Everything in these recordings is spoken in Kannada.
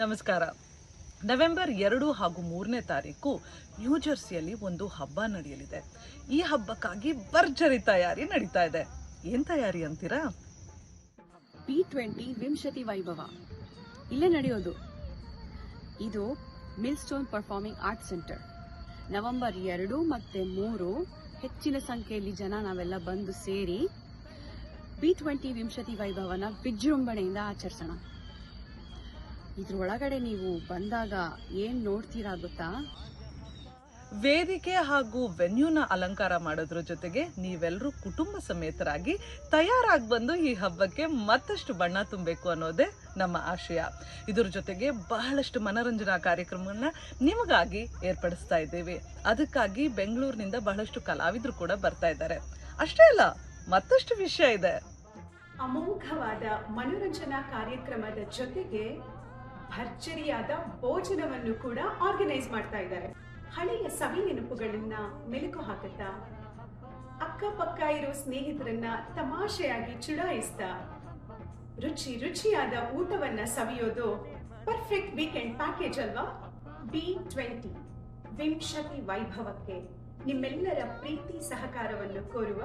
ನಮಸ್ಕಾರ. ನವೆಂಬರ್ ಎರಡು ಹಾಗೂ ಮೂರನೇ ತಾರೀಕು ಯೂಜರ್ಸಿಯಲ್ಲಿ ಒಂದು ಹಬ್ಬ ನಡೆಯಲಿದೆ. ಈ ಹಬ್ಬಕ್ಕಾಗಿ ಭರ್ಜರಿ ತಯಾರಿ ನಡೀತಾ ಇದೆ. ಏನ್ ತಯಾರಿ ಅಂತೀರಾ? ಬಿ ಟ್ವೆಂಟಿ ವಿಂಶತಿ ವೈಭವ. ಇಲ್ಲೇ ನಡೆಯೋದು. ಇದು milestone performing art centre November ಎರಡು ಮತ್ತೆ ಮೂರು ಹೆಚ್ಚಿನ ಸಂಖ್ಯೆಯಲ್ಲಿ ಜನ ನಾವೆಲ್ಲ ಬಂದು ಸೇರಿ ಬಿ ಟ್ವೆಂಟಿ ವಿಂಶತಿ ವೈಭವನ ವಿಜೃಂಭಣೆಯಿಂದ ಆಚರಿಸೋಣ. ಇದ್ರೊಳಗಡೆ ನೀವು ಬಂದಾಗ ಏನ್ ನೋಡ್ತೀರಾ ಗೊತ್ತಾ? ವೇದಿಕೆ ಹಾಗೂ ವೆನ್ಯೂನ ಅಲಂಕಾರ ಮಾಡೋದ್ರ ಜೊತೆಗೆ ನೀವೆಲ್ಲರೂ ಕುಟುಂಬ ಸಮೇತರಾಗಿ ತಯಾರಾಗಿ ಬಂದು ಈ ಹಬ್ಬಕ್ಕೆ ಮತ್ತಷ್ಟು ಬಣ್ಣ ತುಂಬಬೇಕು ಅನ್ನೋದೇ ನಮ್ಮ ಆಶಯ. ಇದ್ರ ಜೊತೆಗೆ ಬಹಳಷ್ಟು ಮನರಂಜನಾ ಕಾರ್ಯಕ್ರಮಗಳನ್ನ ನಿಮಗಾಗಿ ಏರ್ಪಡಿಸ್ತಾ ಇದ್ದೇವೆ. ಅದಕ್ಕಾಗಿ ಬೆಂಗಳೂರಿನಿಂದ ಬಹಳಷ್ಟು ಕಲಾವಿದರು ಕೂಡ ಬರ್ತಾ ಇದ್ದಾರೆ. ಅಷ್ಟೇ ಅಲ್ಲ ಮತ್ತಷ್ಟು ವಿಷಯ ಇದೆ. ಅಮೋಘವಾದ ಮನೋರಂಜನಾ ಕಾರ್ಯಕ್ರಮದ ಜೊತೆಗೆ ಭರ್ಜರಿಯಾದ ಭೋಜನವನ್ನು ಕೂಡ ಆರ್ಗನೈಸ್ ಮಾಡ್ತಾ ಇದ್ದಾರೆ. ಹಳೆಯ ಸವಿ ನೆನಪುಗಳನ್ನ ಮೆಲುಕು ಹಾಕುತ್ತಾ, ಅಕ್ಕಪಕ್ಕ ಇರೋ ಸ್ನೇಹಿತರನ್ನ ತಮಾಷೆಯಾಗಿ ಚುಡಾಯಿಸ್ತಾ, ರುಚಿ ರುಚಿಯಾದ ಊಟವನ್ನ ಸವಿಯೋದು ಪರ್ಫೆಕ್ಟ್ ವೀಕೆಂಡ್ ಪ್ಯಾಕೇಜ್ ಅಲ್ವಾ? ಬಿ ಟ್ವೆಂಟಿ ವಿಂಶತಿ ವೈಭವಕ್ಕೆ ನಿಮ್ಮೆಲ್ಲರ ಪ್ರೀತಿ ಸಹಕಾರವನ್ನು ಕೋರುವ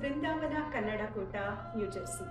ಬೃಂದಾವನ ಕನ್ನಡ ಕೂಟ ನ್ಯೂಜೆರ್ಸಿ